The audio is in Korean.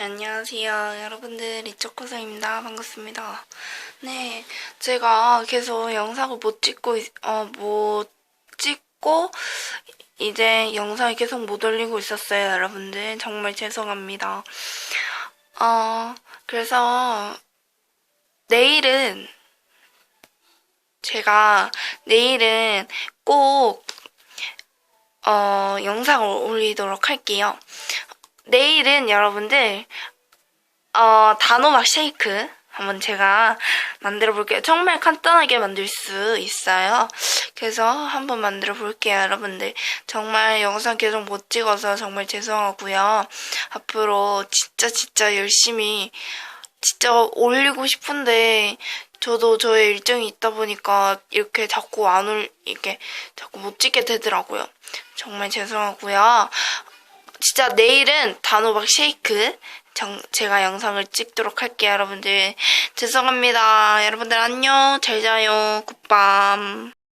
네, 안녕하세요. 여러분들, 이초코서입니다. 반갑습니다. 네, 제가 계속 영상을 못 찍고, 있- 어, 못 찍고, 이제 영상을 계속 못 올리고 있었어요, 여러분들. 정말 죄송합니다. 어, 그래서, 내일은, 제가, 내일은 꼭, 어, 영상을 올리도록 할게요. 내일은 여러분들 어, 단호박 쉐이크 한번 제가 만들어 볼게요. 정말 간단하게 만들 수 있어요. 그래서 한번 만들어 볼게요, 여러분들. 정말 영상 계속 못 찍어서 정말 죄송하고요. 앞으로 진짜 진짜 열심히 진짜 올리고 싶은데 저도 저의 일정이 있다 보니까 이렇게 자꾸 안 올, 이렇게 자꾸 못 찍게 되더라고요. 정말 죄송하고요. 진짜 내일은 단호박 쉐이크 정, 제가 영상을 찍도록 할게요, 여러분들. 죄송합니다. 여러분들 안녕. 잘 자요. 굿밤.